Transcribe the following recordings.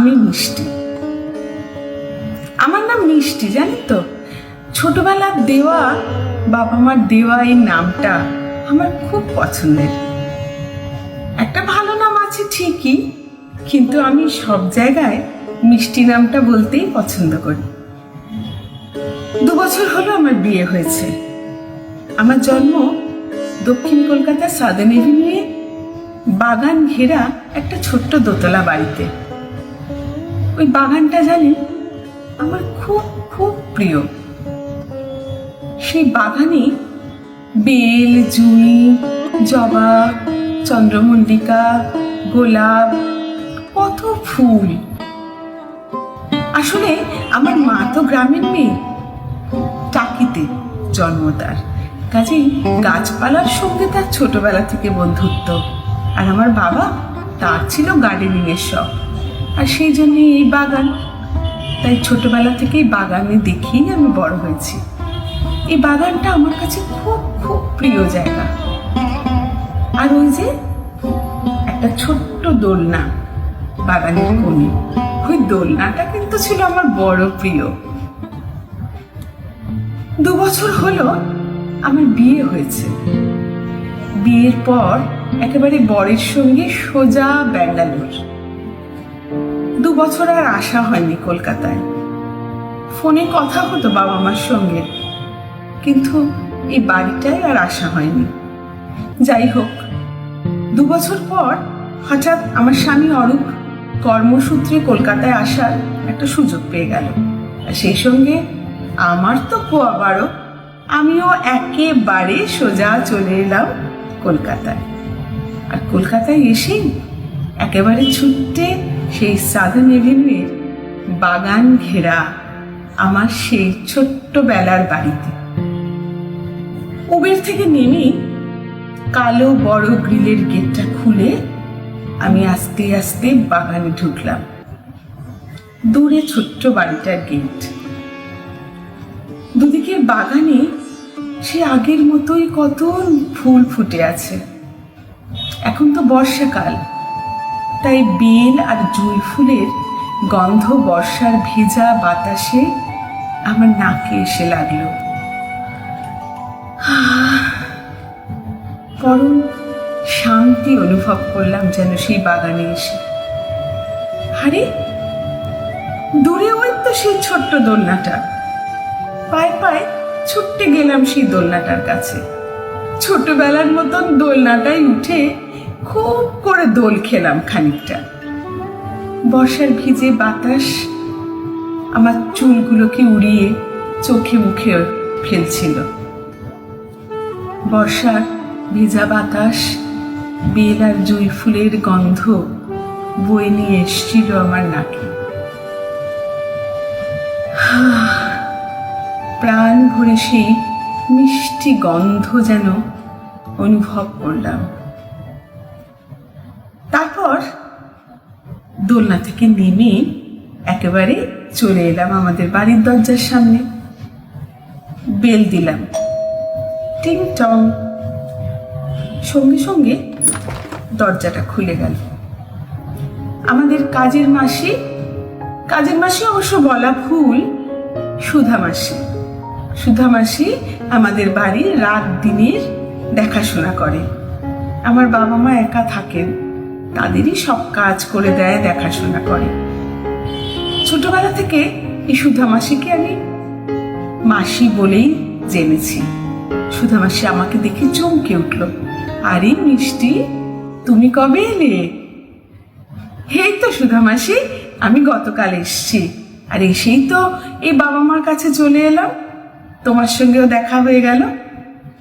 আমি মিষ্টি। আমার নাম মিষ্টি জানি তো? ছোটবেলার দেওয়া বাবা মার দেওয়া এই নামটা আমার খুব পছন্দের। একটা ভালো নাম আছে ঠিকই, কিন্তু আমি সব জায়গায় মিষ্টি নামটা বলতেই পছন্দ করি। দু বছর হলো আমার বিয়ে হয়েছে। আমার জন্ম দক্ষিণ কলকাতার সাদেন এভিনিউয়ে বাগান ঘেরা একটা ছোট্ট দোতলা বাড়িতে। ওই বাগানটা জানেন, আমার খুব খুব প্রিয়। সেই বাগানে বেল, জুঁই, জবা, চন্দ্রমল্লিকা, গোলাপ, কত ফুল। আসলে আমার মা তো গ্রামের মেয়ে, টাকিতে জন্ম তার। কাজেই গাছপালার সঙ্গে তার ছোটবেলা থেকে বন্ধুত্ব। আর আমার বাবা, তার ছিল গার্ডেনিং এর শখ। আর সেই জন্য এই বাগান। তাই ছোটবেলা থেকেই বাগানে দেখেই আমি বড় হয়েছি। এই বাগানটা আমার কাছে খুব খুব প্রিয় জায়গা। আর ওই যে একটা ছোট্ট দোলনা, বাগানের কোণে। ওই দোলনাটা কিন্তু ছিল আমার বড় প্রিয়। দু বছর হলো আমার বিয়ে হয়েছে। বিয়ের পর একেবারে বরের সঙ্গে সোজা ব্যাঙ্গালোর। দু বছর আর আসা হয়নি কলকাতায়। ফোনে কথা হতো বাবা মার সঙ্গে, কিন্তু এই বাড়িটায় আর আসা হয়নি। যাই হোক, দু বছর পর হঠাৎ আমার স্বামী অরূপ কর্মসূত্রে কলকাতায় আসার একটা সুযোগ পেয়ে গেল। আর সেই সঙ্গে আমার তো খোয়া বারো, আমিও একেবারে সোজা চলে এলাম কলকাতায়। আর কলকাতায় এসেই একেবারে ছুটতে সেই সাধারণ এভিনিউয়ের বাগান ঘেরা আমার সেই ছোট্টবেলার বাড়িতে। উবের থেকে নেমেই কালো বড় গ্রিলের গেটটা খুলে আমি আস্তে আস্তে বাগানে ঢুকলাম। দূরে ছোট্ট বাড়িটার গেট। দুদিকের বাগানে সে আগের মতোই কত ফুল ফুটে আছে। এখন তো বর্ষাকাল। তাই বেল আর জুঁই ফুলের গন্ধ বর্ষার ভেজা বাতাসে আমার নাকে এসে লাগল। পরম শান্তি অনুভব করলাম যেন সেই বাগানে এসে। আরে, দূরে ওই তো সেই ছোট্ট দোলনাটা। পায়ে পায়ে ছুটতে গেলাম সেই দোলনাটার কাছে। ছোটবেলার মতন দোলনাটায় উঠে খুব করে দোল খেলাম খানিকটা। বর্ষার ভিজে বাতাস আমার চুলগুলোকে উড়িয়ে চোখে মুখে ফেলছিল। বর্ষার ভেজা বাতাস, বেল আর জুঁই ফুলের গন্ধ বয়ে নিয়ে এসছিল আমার নাকে। প্রাণ ভরে সেই মিষ্টি গন্ধ যেন অনুভব করলাম। দোলনা থেকে নেমে একেবারে চলে এলাম আমাদের বাড়ির দরজার সামনে। বেল দিলাম। টিং টং। সঙ্গে সঙ্গে দরজাটা খুলে গেল। আমাদের কাজের মাসি কাজের মাসি অবশ্য বলা ভুল, সুধা মাসি। সুধা মাসি আমাদের বাড়ির রাত দিনের দেখাশোনা করে। আমার বাবা মা একা থাকেন। তাদেরই সব কাজ করে দেয়, দেখাশোনা করে। ছোটবেলা থেকে এই সুধা মাসিকে আমি মাসি বলেই জেনেছি। সুধা মাসি আমাকে দেখে চমকে উঠল। আরে মিষ্টি, তুমি কবে এলে? এই তো সুধা মাসি আমি গতকাল এসছি। আর এসেই তো, এই বাবা মার কাছে চলে এলাম। তোমার সঙ্গেও দেখা হয়ে গেল।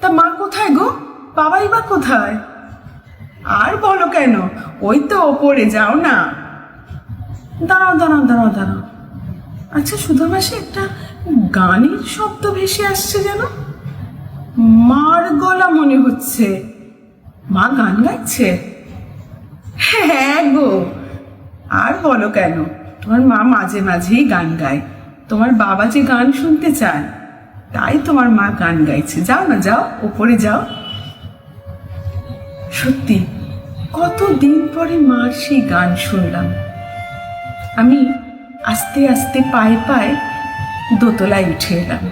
তা মা কোথায় গো? বাবাই বা কোথায়? আর বলো কেন? ওই তো ওপরে, যাও না। দাঁড়াও দাঁড়াও দাঁড়াও দাঁড়াও। আচ্ছা সুধা একটা গানের শব্দ ভেসে আসছে যেন। মার গলা মনে হচ্ছে। মা গান গাইছে? হ্যাঁ গো। আর বলো কেন? তোমার মা মাঝে মাঝেই গান গায়। তোমার বাবা যে গান শুনতে চায়, তাই তোমার মা গান গাইছে। যাও না, যাও, ওপরে যাও। সত্যি কত দিন পরে মার সেই গান শুনলাম। আমি আস্তে আস্তে পায়ে পায়ে দোতলায় উঠে এলাম।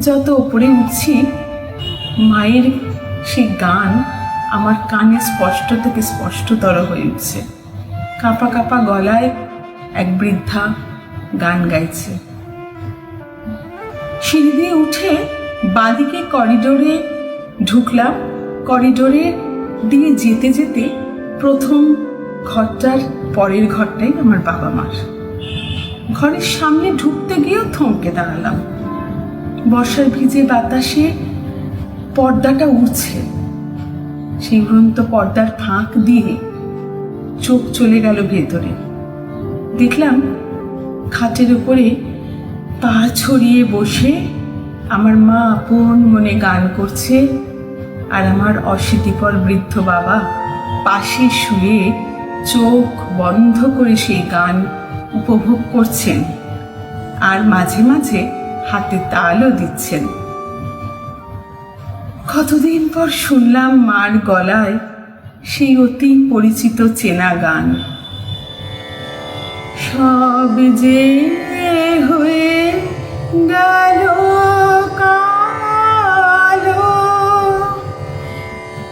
যত ওপরে উঠছি, মায়ের সেই গান আমার কানে স্পষ্ট থেকে স্পষ্টতর হয়ে উঠছে। কাঁপা কাঁপা গলায় এক বৃদ্ধা গান গাইছে। সিঁড়ি দিয়ে উঠে বাঁদিকে করিডোরে ঢুকলাম। করিডোরে দিয়ে যেতে যেতে প্রথম ঘরটার পরের ঘরটাই আমার বাবা মার। ঘরের সামনে ঢুকতে গিয়েও থমকে দাঁড়ালাম। বর্ষার ভিজে বাতাসে পর্দাটা উড়ছে। সেই উড়ন্ত পর্দার ফাঁক দিয়ে চোখ চলে গেল ভেতরে। দেখলাম খাটের উপরে পা ছড়িয়ে বসে আমার মা আপন মনে গান করছে। আর আমার অশীতিপর বৃদ্ধ বাবা পাশে শুয়ে চোখ বন্ধ করে সেই গান উপভোগ করছেন আর মাঝে মাঝে হাতে তালও দিচ্ছেন। কতদিন পর শুনলাম মার গলায় সেই অতি পরিচিত চেনা গান। সব যে হয়ে গেল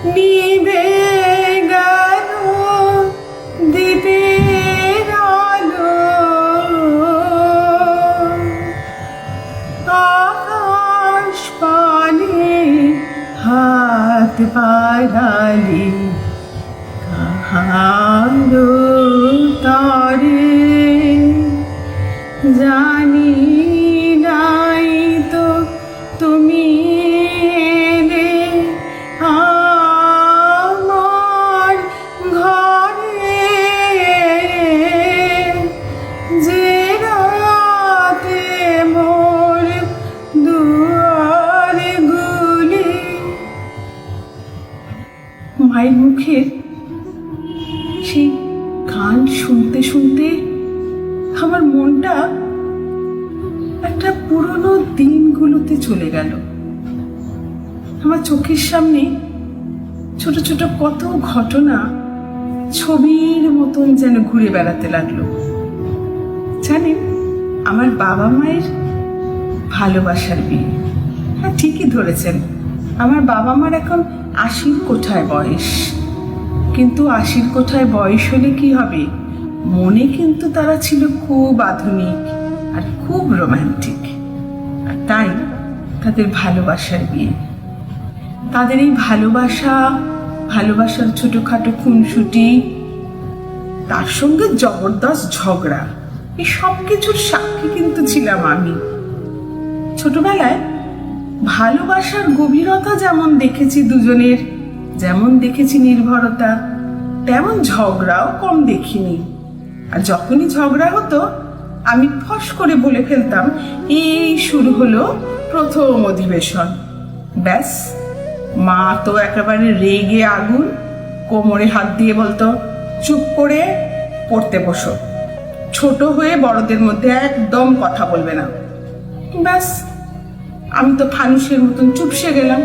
নিভে গেল দ্বীপের আলো। আকাশ পানে হাত বাড়ালে কাহারো আমার চোখের সামনে ছোট ছোট কত ঘটনা ছবির মতন যেন ঘুরে বেড়াতে লাগল। জানেন, আমার বাবা মায়ের ভালোবাসার বিয়ে। হ্যাঁ ঠিকই ধরেছেন। আমার বাবা মার এখন আশির কোঠায় বয়স। কিন্তু আশির কোঠায় বয়স হলে কি হবে? মনে কিন্তু তারা ছিল খুব আধুনিক আর খুব রোমান্টিক। আর তাই তাদের ভালোবাসার বিয়ে। তাদের এই ভালোবাসা, ভালোবাসার ছোটখাটো খুনসুটি, তার সঙ্গে জবরদস্ত ঝগড়া, এই সব কিছুর সাক্ষী কিন্তু ছিলাম আমি। ছোটবেলায় ভালোবাসার গভীরতা যেমন দেখেছি দুজনের, যেমন দেখেছি নির্ভরতা, তেমন ঝগড়াও কম দেখিনি। আর যখনই ঝগড়া হতো, আমি ফস করে বলে ফেলতাম, এই শুরু হলো প্রথম অধিবেশন। ব্যাস। মা তো একেবারে রেগে আগুন, কোমরে হাত দিয়ে বলতো, চুপ করে পড়তে বসো। ছোট হয়ে বড়দের মধ্যে একদম কথা বলবে না। ব্যাস, আমি তো ফানুসের মতন চুপসে গেলাম।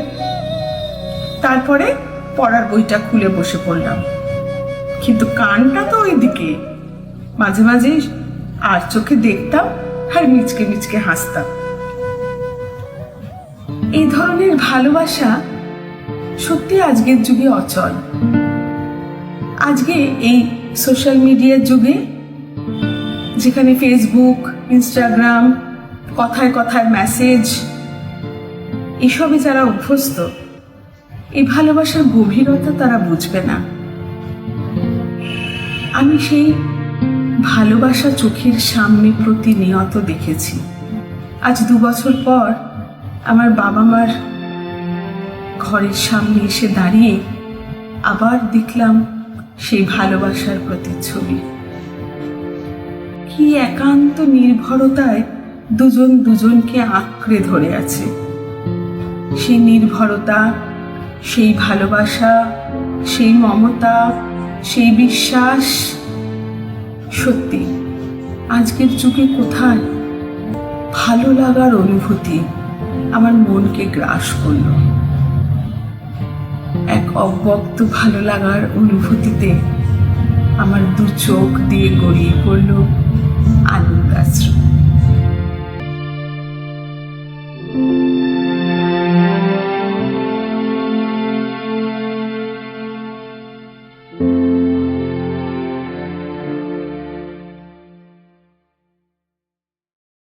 তারপরে পড়ার বইটা খুলে বসে পড়লাম। কিন্তু কানটা তো ওইদিকে। মাঝে মাঝে আর চোখে দেখতাম আর মিচকে মিচকে হাসতাম। এই ধরনের ভালোবাসা সত্যি আজকের যুগে অচল। আজকে এই সোশ্যাল মিডিয়ার যুগে, যেখানে ফেসবুক ইনস্টাগ্রাম কথায় কথায় মেসেজ এসবে যারা অভ্যস্ত, এই ভালোবাসার গভীরতা তারা বুঝবে না। আমি সেই ভালোবাসা চোখের সামনে প্রতিনিয়ত দেখেছি। আজ দু বছর পর আমার বাবা মার ঘরের সামনে এসে দাঁড়িয়ে আবার দেখলাম সেই ভালোবাসার প্রতিচ্ছবি। কি একান্ত নির্ভরতায় দুজন দুজনকে আঁকড়ে ধরে আছে। সেই নির্ভরতা, সেই ভালোবাসা, সেই মমতা, সেই বিশ্বাস। সত্যি, আজকের যুগে কোথায় ভালো লাগার অনুভূতি আমার মনকে গ্রাস করল। এক অব্যক্ত ভালো লাগার অনুভূতিতে আমার দু চোখ দিয়ে গড়িয়ে পড়ল আনন্দাশ্রু